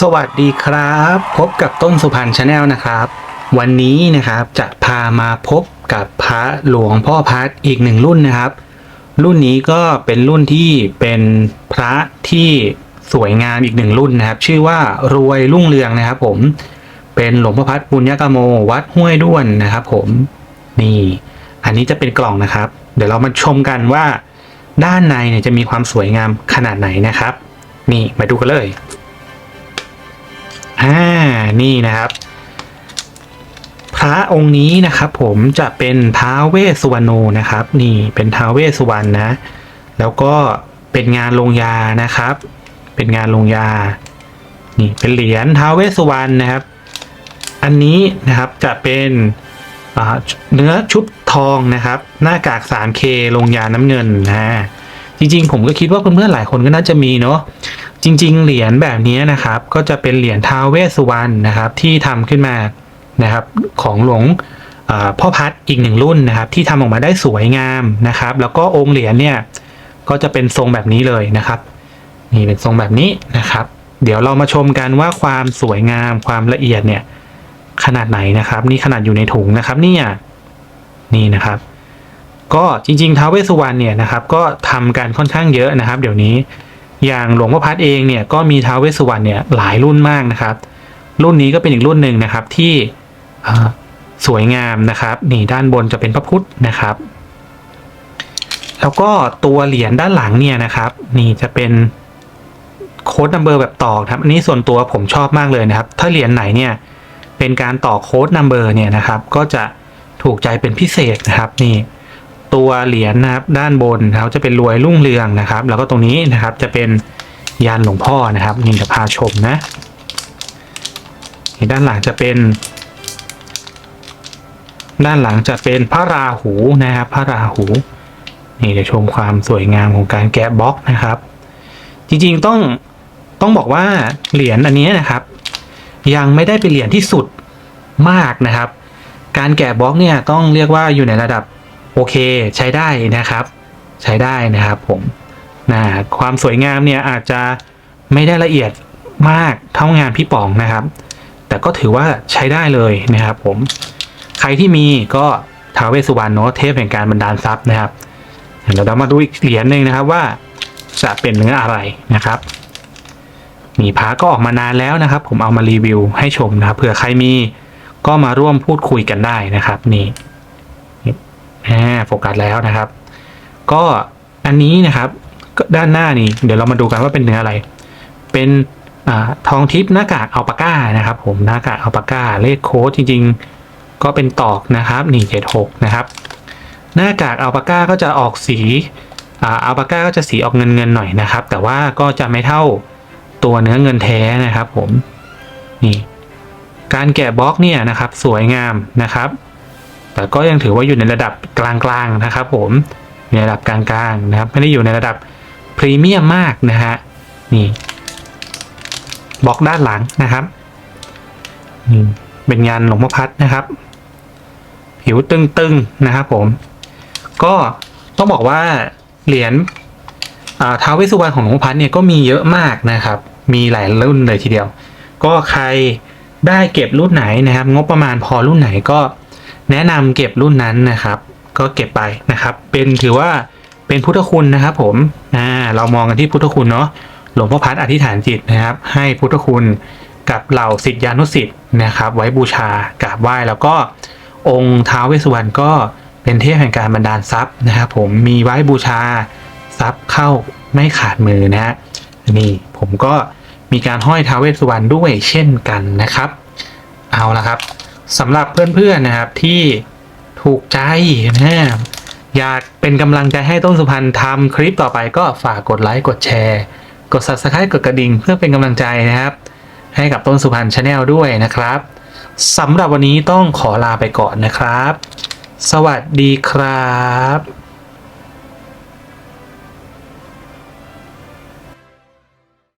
สวัสดีครับ พบกับต้นสุพรรณชาแนลนะครับ วันนี้นะครับจะพามาพบกับพระหลวงพ่อพัดอีกหนึ่งรุ่นนะครับ รุ่นนี้ก็เป็นรุ่นที่เป็นพระที่สวยงามอีกหนึ่งรุ่นนะครับ ชื่อว่ารวยรุ่งเรืองนะครับ ผมเป็นหลวงพ่อพัดปุญญกโมวัดห้วยด้วนนะครับ ผมนี่ อันนี้จะเป็นกล่องนะครับ เดี๋ยวเรามาชมกันว่า ด้านในเนี่ยจะมีความสวยงามขนาดไหนนะครับ นี่มาดูกันเลย อ่านี่นะครับ พระองค์นี้นะครับ ผมจะเป็นท้าเวสุวรรณนะครับ นี่เป็นท้าเวสุวรรณนะ แล้วก็เป็นงานลงยานะครับ เป็นงานลงยา นี่เป็นเหรียญท้าเวสุวรรณนะครับ อันนี้นะครับจะเป็นเนื้อชุบทองนะครับ หน้ากาก 3K ลงยาน้ำเงินนะจริงๆ ผมก็คิดว่าเพื่อนๆหลายคนก็น่าจะมีเนาะ จริง ๆ เหรียญแบบนี้นะครับ ก็จะเป็นเหรียญท้าวเวสสุวรรณนะครับ ที่ทำขึ้นมานะครับของหลวงพ่อพัดอีกหนึ่งรุ่นนะครับ ที่ทำออกมาได้สวยงามนะครับ แล้วก็องค์เหรียญเนี่ยก็จะเป็นทรงแบบนี้เลยนะครับ นี่เป็นทรงแบบนี้นะครับ เดี๋ยวเรามาชมกันว่าความสวยงามความละเอียดเนี่ยขนาดไหนนะครับ นี่ขนาดอยู่ในถุงนะครับเนี่ยนี่นะครับ ก็จริงๆท้าวเวสสุวรรณเนี่ยนะครับ ก็ทำกันค่อนข้างเยอะนะครับ เดี๋ยวนี้ อย่างหลวงพ่อพัดเองเนี่ยก็มีท้าวเวสสุวรรณเนี่ยหลายรุ่นมากนะครับ รุ่นนี้ก็เป็นอีกรุ่นหนึ่งนะครับที่สวยงามนะครับนี่ด้านบนจะเป็นพระพุทธนะครับ แล้วก็ตัวเหรียญด้านหลังเนี่ยนะครับ นี่จะเป็นโค้ดนัมเบอร์แบบตอกครับอันนี้ส่วนตัวผมชอบมากเลยนะครับ ถ้าเหรียญไหนเนี่ยเป็นการต่อโค้ดนัมเบอร์เนี่ยนะครับ ก็จะถูกใจเป็นพิเศษนะครับนี่ ตัวเหรียญนะครับ ด้านบนเขาจะเป็นรวยรุ่งเรืองนะครับ แล้วก็ตรงนี้นะครับจะเป็นยันหลวงพ่อนะครับนี่จะพาชมนะด้านหลังจะเป็น ด้านหลังจะเป็นพระราหูนะครับ พระราหูนี่จะชมความสวยงามของการแกะบล็อกนะครับ จริงๆต้องต้องบอกว่าเหรียญอันนี้นะครับ ยังไม่ได้เป็นเหรียญที่สุดมากนะครับ การแกะบล็อกเนี่ยต้องเรียกว่าอยู่ในระดับ โอเคใช้ได้นะครับ ใช้ได้นะครับผมนะความสวยงามเนี่ยอาจจะไม่ได้ละเอียดมากเท่างานพี่ป๋องนะครับ แต่ก็ถือว่าใช้ได้เลยนะครับผมใครที่มีก็ท้าวเวสุวรรณเนอะเทพแห่งการบันดาลทรัพย์นะครับเดี๋ยวเรามาดูอีกเหรียญหนึ่งนะครับว่าจะเป็นเนื้ออะไรนะครับ มีพาก็ออกมานานแล้วนะครับ ผมเอามารีวิวให้ชมนะครับเผื่อใครมีก็มาร่วมพูดคุยกันได้นะครับนี่ อ่าโฟกัสแล้วนะครับ ก็อันนี้นะครับก็ด้านหน้านี่เดี๋ยวเรามาดูกันว่าเป็นเนื้ออะไร เป็นอทองทิพย์หน้ากากอัลปาก้านะครับ ผมหน้ากากอัลปาก้าเลขโค้ดจริง ๆ ก็เป็นตอกนะครับนี่เจ็ดหกนะครับ หน้ากากอัลปาก้าก็จะออกสีอัลปาก้าก็จะสีออกเงินเงินหน่อยนะครับ แต่ว่าก็จะไม่เท่าตัวเนื้อเงินแท้นะครับ ผมนี่การแกะบล็อกเนี่ยนะครับ สวยงามนะครับ แต่ก็ยังถือว่าอยู่ในระดับกลางๆนะครับ ผมในระดับกลางๆนะครับ ไม่ได้อยู่ในระดับพรีเมียมมากนะฮะนี่บล็อกด้านหลังนะครับนี่เป็นงานหลวงพ่อพัดนะครับ ผิวตึงๆนะครับ ผม ก็ต้องบอกว่าเหรียญท้าวเวสสุวรรณของหลวงพ่อพัดเนี่ยก็มีเยอะมากนะครับ มีหลายรุ่นเลยทีเดียว ก็ใครได้เก็บรุ่นไหนนะครับ งบประมาณพอรุ่นไหนก็ แนะนำเก็บรุ่นนั้นนะครับ ก็เก็บไปนะครับ เป็นถือว่าเป็นพุทธคุณนะครับผมอ่าเรามองกันที่พุทธคุณเนาะหลวงพ่อพัดอธิษฐานจิตนะครับ ให้พุทธคุณกับเหล่าศิษยานุศิษย์นะครับ ไว้บูชากราบไหว้แล้วก็องค์ท้าวเวสสุวรรณก็เป็นเทพแห่งการบันดาลทรัพย์นะครับ ผมมีไว้บูชาทรัพย์เข้าไม่ขาดมือนะฮะนี่ผมก็มีการห้อยท้าวเวสสุวรรณด้วยเช่นกันนะครับ เอาละครับ สำหรับเพื่อนๆนะครับที่ถูกใจนะอยากเป็นกำลังใจให้ต้นสุพรรณทำคลิปต่อไปก็ฝากกดไลค์กดแชร์ กด subscribe กดกระดิ่งเพื่อเป็นกำลังใจนะครับ ให้กับต้นสุพรรณชาแนลด้วยนะครับสำหรับวันนี้ต้องขอลาไปก่อนนะครับ สวัสดีครับ